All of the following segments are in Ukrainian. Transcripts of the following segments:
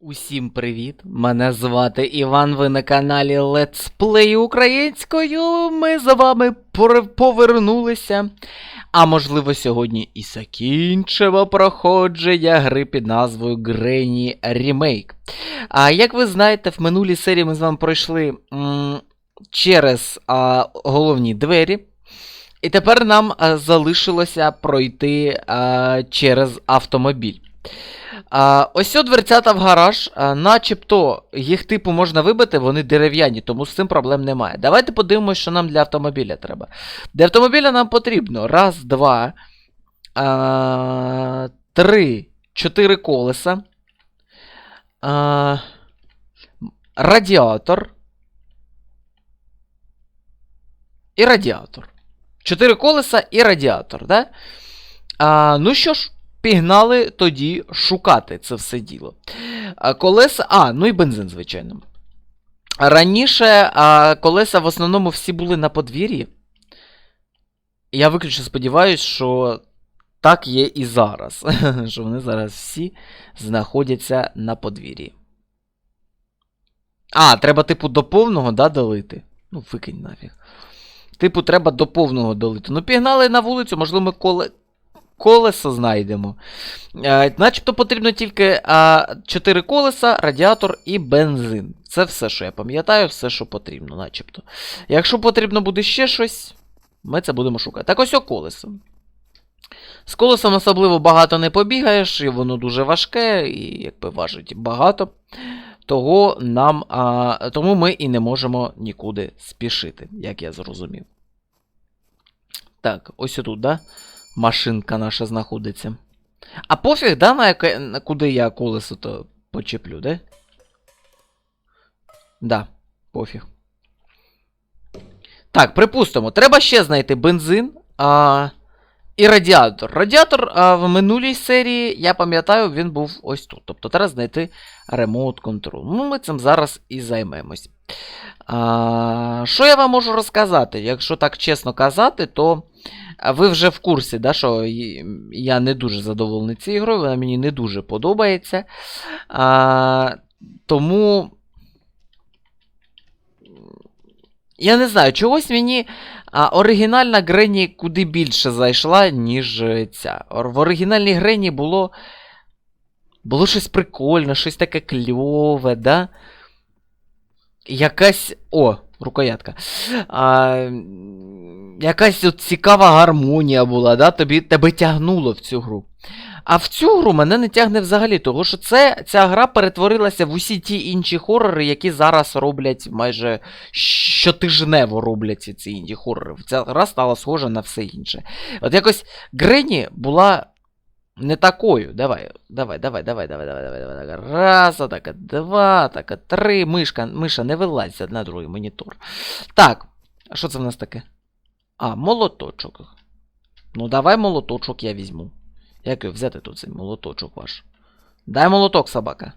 Усім привіт! Мене звати Іван. Ви на каналі Let's Play українською. Ми з вами повернулися. А можливо, сьогодні і закінчимо проходження гри під назвою Granny Remake. А як ви знаєте, в минулій серії ми з вами пройшли м, через а, головні двері. І тепер нам а, залишилося пройти а, через автомобіль. А, ось дверцята в гараж, а, начебто їх типу можна вибити, вони дерев'яні, тому з цим проблем немає. Давайте подивимося, що нам для автомобіля треба. Для автомобіля нам потрібно раз, два, а, три, чотири колеса, а, радіатор. І радіатор. Чотири колеса і радіатор, да? А, ну що ж, пігнали тоді шукати це все діло. Колеса. А, ну і бензин, звичайно. Раніше а, колеса в основному всі були на подвір'ї. Я виключно сподіваюся, що так є і зараз. що вони зараз всі знаходяться на подвір'ї. А, треба, типу, до повного, да, долити? Ну, викинь нафіг. Типу, треба до повного долити. Ну, пігнали на вулицю, можливо, ми коле... колесо знайдемо. Е, начебто потрібно тільки а, 4 колеса, радіатор і бензин. Це все, що я пам'ятаю, все, що потрібно, начебто. Якщо потрібно буде ще щось, ми це будемо шукати. Так ось о колесо. З колесом особливо багато не побігаєш, і воно дуже важке, і якби важить багато. Того нам, а, тому ми і не можемо нікуди спішити, як я зрозумів. Так, ось отут, да? Машинка наша знаходиться. А пофіг, да, на, яке, на куди я колесо то почеплю, да? Да, пофіг. Так, припустимо, треба ще знайти бензин а, і радіатор. Радіатор а, в минулій серії, я пам'ятаю, він був ось тут. Тобто треба знайти ремоут контрол. Ну, ми цим зараз і займемось. А, що я вам можу розказати? Якщо так чесно казати, то ви вже в курсі, да, що я не дуже задоволений цією грою, вона мені не дуже подобається. А, тому. Я не знаю, чогось мені а, оригінальна Грені куди більше зайшла, ніж ця. В оригінальній Грені було. Було щось прикольне, щось таке кльове, да? Якась. О, рукоятка. А, якась от цікава гармонія була, да? Тобі, тебе тягнуло в цю гру. А в цю гру мене не тягне взагалі, тому що це, ця гра перетворилася в усі ті інші хорори, які зараз роблять майже щотижнево роблять ці- інді хорори. Ця гра стала схожа на все інше. От якось Грені була не такою. Давай, давай, давай, давай, давай, давай, давай, давай. давай. Раз, атака, два, атака, три. Мишка, миша, не вилазь на другий монітор. Так, а що це в нас таке? А, молоточок. Ну, давай молоточок я візьму. Як його взяти тут цей молоточок ваш? Дай молоток, собака.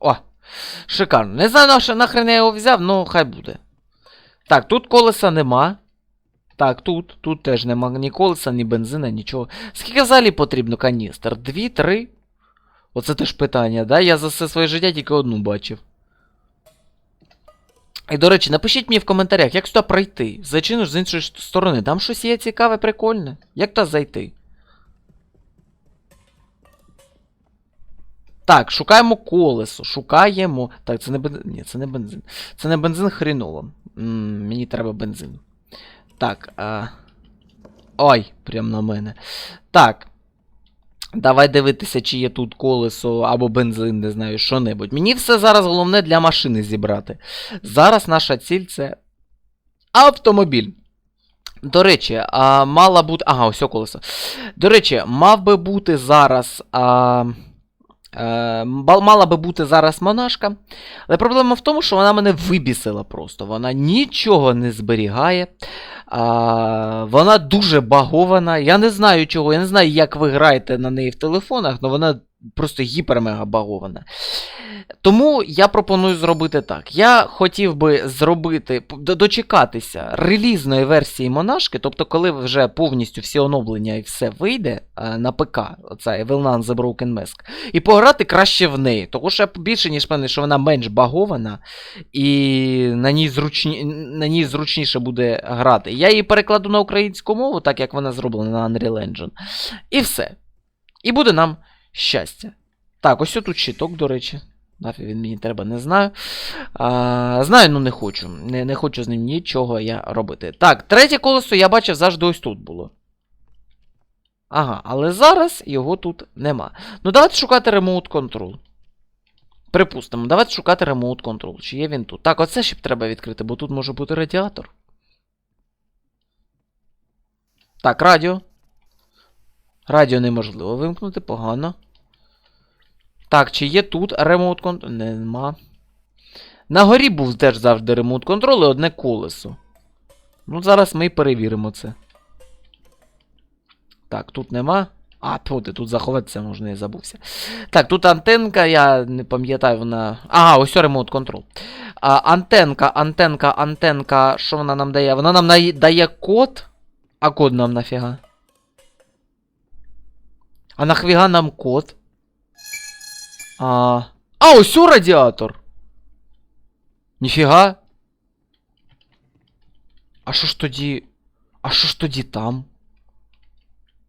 О! Шикарно. Не знаю, нахрен я його взяв, ну хай буде. Так, тут колеса нема. Так, тут, тут теж нема ні колеса, ні бензина, нічого. Скільки взагалі потрібно каністр? Дві, три? Оце теж питання, да? Я за все своє життя тільки одну бачив. І, до речі, напишіть мені в коментарях, як сюди пройти. Зачиниш з іншої сторони. Там щось є цікаве, прикольне. Як туди зайти? Так, шукаємо колесо. Шукаємо. Так, це не бензин. Ні, це не бензин. Це не бензин хріново. М, мені треба бензин. Так. А... Ой, прям на мене. Так. Давай дивитися, чи є тут колесо або бензин, не знаю, що-небудь. Мені все зараз головне для машини зібрати. Зараз наша ціль це автомобіль. До речі, а, мала бути. Ага, ось колесо. До речі, мав би бути зараз. А... Е, мала би бути зараз монашка, але проблема в тому, що вона мене вибісила просто. Вона нічого не зберігає. А, вона дуже багована. Я не знаю чого, я не знаю, як ви граєте на неї в телефонах, але вона просто гіпермега багована. Тому я пропоную зробити так. Я хотів би зробити, дочекатися релізної версії монашки, тобто, коли вже повністю всі оновлення і все вийде е, на ПК, оця Evil Nun The Broken Mask, і пограти краще в неї. Тому що я більше ніж певний, що вона менш багована, і на ній, зручні, на ній зручніше буде грати. Я її перекладу на українську мову, так як вона зроблена на Unreal Engine. І все. І буде нам щастя. Так, ось тут щиток, до речі. Нафіг він мені треба, не знаю. А, знаю, ну не хочу. Не, не хочу з ним нічого я робити. Так, третє колесо я бачив завжди ось тут було. Ага, але зараз його тут нема. Ну, давайте шукати Remote Control. Припустимо, давайте шукати Remote Control. Чи є він тут? Так, оце ще б треба відкрити, бо тут може бути радіатор. Так, радіо. Радіо неможливо вимкнути, погано. Так, чи є тут ремоут контроль? Нема. На горі був теж завжди ремоут контроль і одне колесо. Ну, зараз ми і перевіримо це. Так, тут нема. А, тут, тут заховатися можна, я забувся. Так, тут антенка, я не пам'ятаю, вона. Ага, ось ремоут контроль. А, антенка, антенка, антенка. Що вона нам дає? Вона нам дає код. А код нам нафіга? А нахвіга нам код? А, а ось у радіатор. Ніфіга. А що ж тоді. А що ж тоді там?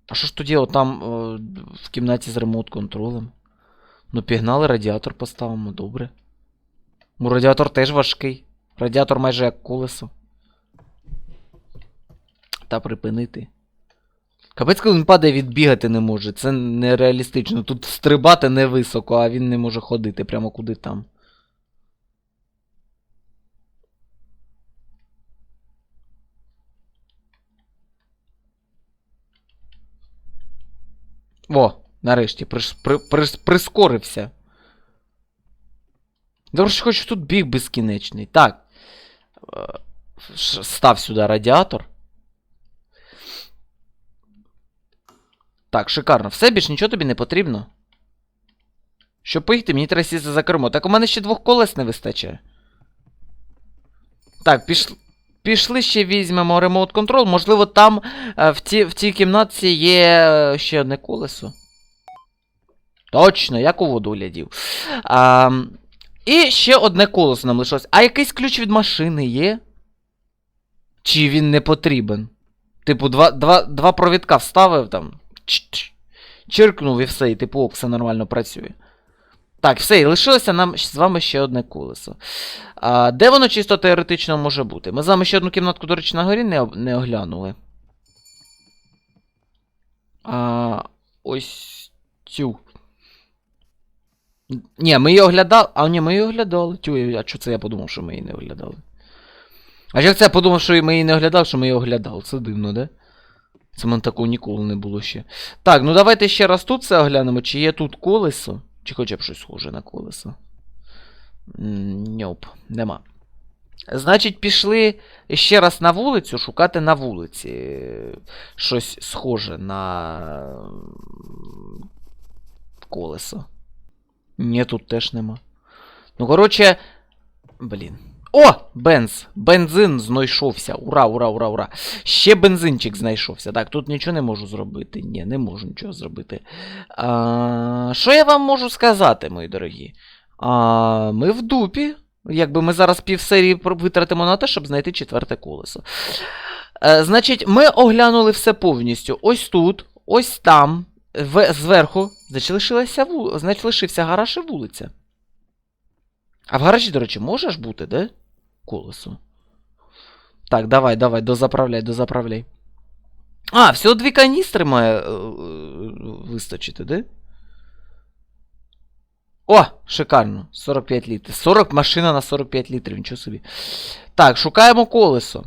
А що ж тоді отам е, в кімнаті з ремонт контролем? Ну, пігнали, радіатор поставимо, добре. Ну, радіатор теж важкий. Радіатор майже як колесо. Та припинити. Капець, коли він падає, відбігати не може. Це нереалістично. Тут стрибати не високо, а він не може ходити прямо куди там. О, нарешті, приш, при, прис- прискорився. Добре, що хочу тут біг безкінечний. Так. Е, Став сюди радіатор. Так, шикарно. Все більш нічого тобі не потрібно. Щоб поїхати, мені треба сісти за кермо. Так у мене ще двох колес не вистачає. Так, піш... пішли ще візьмемо ремоут контрол. Можливо, там е, в, ті... в тій кімнатці є е, ще одне колесо. Точно, як у воду глядів. А, і ще одне колесо нам лишилось. А якийсь ключ від машини є? Чи він не потрібен? Типу, два, два, два провідка вставив там. Чч, Чиркнув і все, і типу, все нормально працює. Так, все, і лишилося нам з вами ще одне колесо. А, де воно чисто теоретично може бути? Ми з вами ще одну кімнатку, до речі, на горі не, не оглянули. А, ось цю. Ні, ми її оглядали. А, ні, ми її оглядали. Тю, а що це я подумав, що ми її не оглядали? А як це я подумав, що ми її не оглядали, що ми її оглядали? Це дивно, да? Це мене такого ніколи не було ще. Так, ну давайте ще раз тут це оглянемо, чи є тут колесо, чи хоча б щось схоже на колесо. Ньоп, нема. Значить, пішли ще раз на вулицю, шукати на вулиці е, щось схоже на колесо. Ні, тут теж нема. Ну, коротше. Блін. О! Бенз! Бензин знайшовся. Ура, ура, ура, ура. Ще бензинчик знайшовся. Так, тут нічого не можу зробити. Ні, не можу нічого зробити. А, що я вам можу сказати, мої дорогі? А, ми в дупі. Якби ми зараз півсерії витратимо на те, щоб знайти четверте колесо. Е, значить, ми оглянули все повністю. Ось тут, ось там, в, зверху, значить, лишилася значить, лишився гараж і вулиця. А в гаражі, до речі, може ж бути, де? Колесо. Так, давай, давай, дозаправляй, дозаправляй. А, всього дві каністри має е, вистачити, де? О, шикарно. 45 літрів. 40 машина на 45 літрів, нічого собі. Так, шукаємо колесо.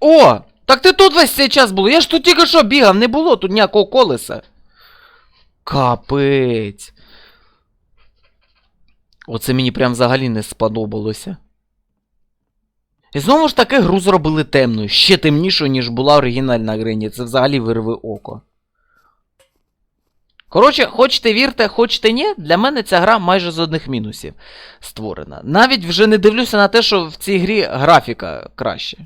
О! Так ти тут весь цей час був. Я ж тут тільки що бігав, не було тут ніякого колеса. Капець. Оце мені прям взагалі не сподобалося. І знову ж таки гру зробили темною, ще темнішою, ніж була оригінальна Грені. Це взагалі вирви око. Коротше, хочете вірте, хочете ні, для мене ця гра майже з одних мінусів створена. Навіть вже не дивлюся на те, що в цій грі графіка краще.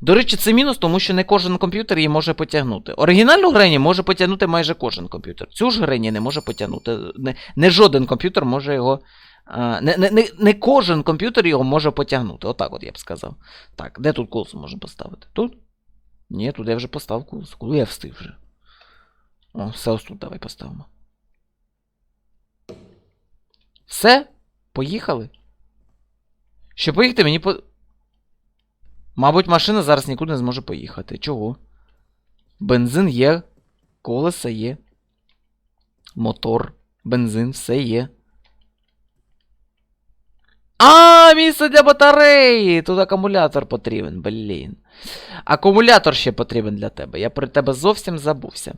До речі, це мінус, тому що не кожен комп'ютер її може потягнути. Оригінальну Грені може потягнути майже кожен комп'ютер. Цю ж Грені не може потягнути. Не, не жоден комп'ютер може його. Не, не, не, не кожен комп'ютер його може потягнути. Отак от я б сказав. Так, де тут колесо можна поставити? Тут? Ні, тут я вже поставив колесо. Коли я встиг вже. О, все ось тут давай поставимо. Все? Поїхали? Щоб поїхати, мені по. Мабуть, машина зараз нікуди не зможе поїхати. Чого? Бензин є, колеса є. Мотор, бензин, все є. А, місце для батареї! Тут акумулятор потрібен, блін. Акумулятор ще потрібен для тебе. Я про тебе зовсім забувся.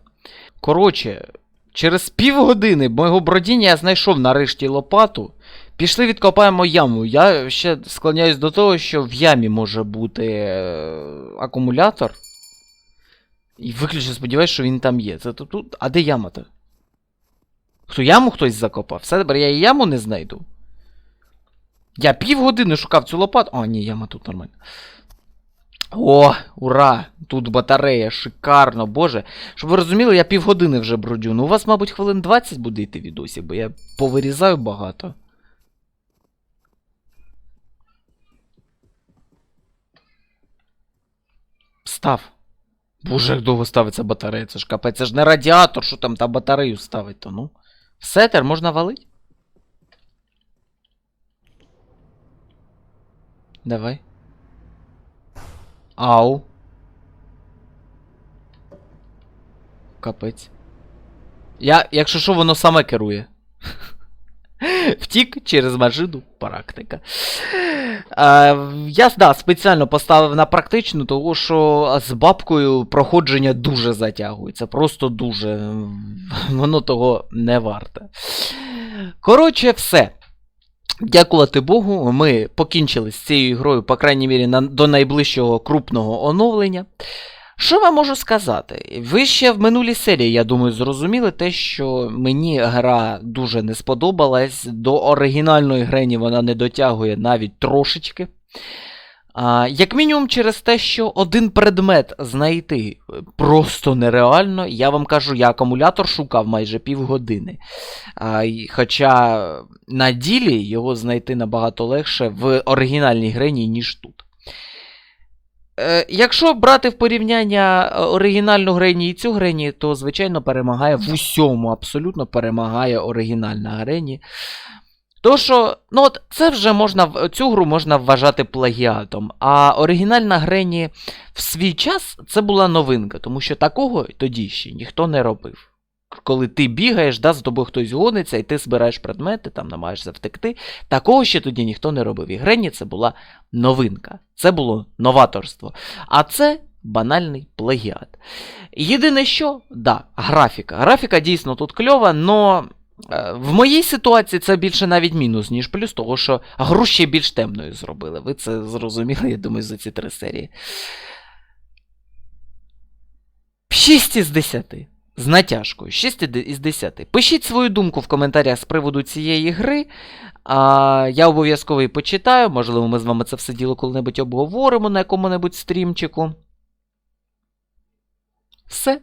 Коротше, через півгодини мого бродіння я знайшов нарешті лопату. Пішли відкопаємо яму. Я ще склоняюсь до того, що в ямі може бути е, акумулятор. І виключно сподіваюся, що він там є. Це тут-. А де яма-то? Хто яму хтось закопав? Все тепер я і яму не знайду. Я півгодини шукав цю лопату. А, ні, яма тут нормально. О, ура! Тут батарея, шикарно, боже. Щоб ви розуміли, я півгодини вже бродю. Ну, у вас, мабуть, хвилин 20 буде йти відосі, бо я повирізаю багато. Став. Боже, як довго ставиться батарея, це ж капець, це ж не радіатор, що там та батарею ставить, то ну. Все, тепер можна валить? Давай. Ау. Капець. Я, якщо що, воно саме керує. Втік через машину практика. Е, я да, спеціально поставив на практичну, тому що з бабкою проходження дуже затягується. Просто дуже. Воно того не варте. Коротше, все. Дякувати Богу, ми покінчили з цією грою, по крайній мірі, на, до найближчого крупного оновлення. Що вам можу сказати? Ви ще в минулій серії, я думаю, зрозуміли те, що мені гра дуже не сподобалась. До оригінальної грені вона не дотягує навіть трошечки. А, як мінімум через те, що один предмет знайти просто нереально. Я вам кажу, я акумулятор шукав майже півгодини. А, хоча на ділі його знайти набагато легше в оригінальній грені, ніж тут. Е, якщо брати в порівняння е, оригінальну Грені і цю Грені, то, звичайно, перемагає в усьому, абсолютно перемагає оригінальна Грені. То що, ну от це вже можна, цю гру можна вважати плагіатом. А оригінальна Грені в свій час це була новинка, тому що такого тоді ще ніхто не робив. Коли ти бігаєш, да, з тобою хтось гониться, і ти збираєш предмети, там намагаєшся втекти. Такого ще тоді ніхто не робив. І Грені це була новинка. Це було новаторство. А це банальний плагіат. Єдине що, да, графіка. Графіка дійсно тут кльова, но в моїй ситуації це більше навіть мінус, ніж плюс, того що гру ще більш темною зробили. Ви це зрозуміли, я думаю, за ці три серії. 6 із 10. З натяжкою. 6 із 10. Пишіть свою думку в коментарях з приводу цієї гри. А, я обов'язково її почитаю. Можливо, ми з вами це все діло коли-небудь обговоримо на якому-небудь стрімчику. Все.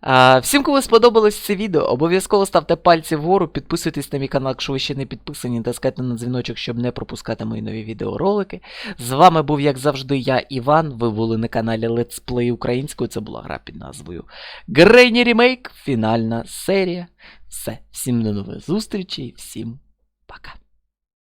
А, всім, кому сподобалось це відео, обов'язково ставте пальці вгору, підписуйтесь на мій канал, якщо ви ще не підписані, таскайте на дзвіночок, щоб не пропускати мої нові відеоролики. З вами був, як завжди, я, Іван. Ви були на каналі Let's Play українською. Це була гра під назвою Грейні Ремейк, фінальна серія. Все, всім до нових зустрічей, всім пока.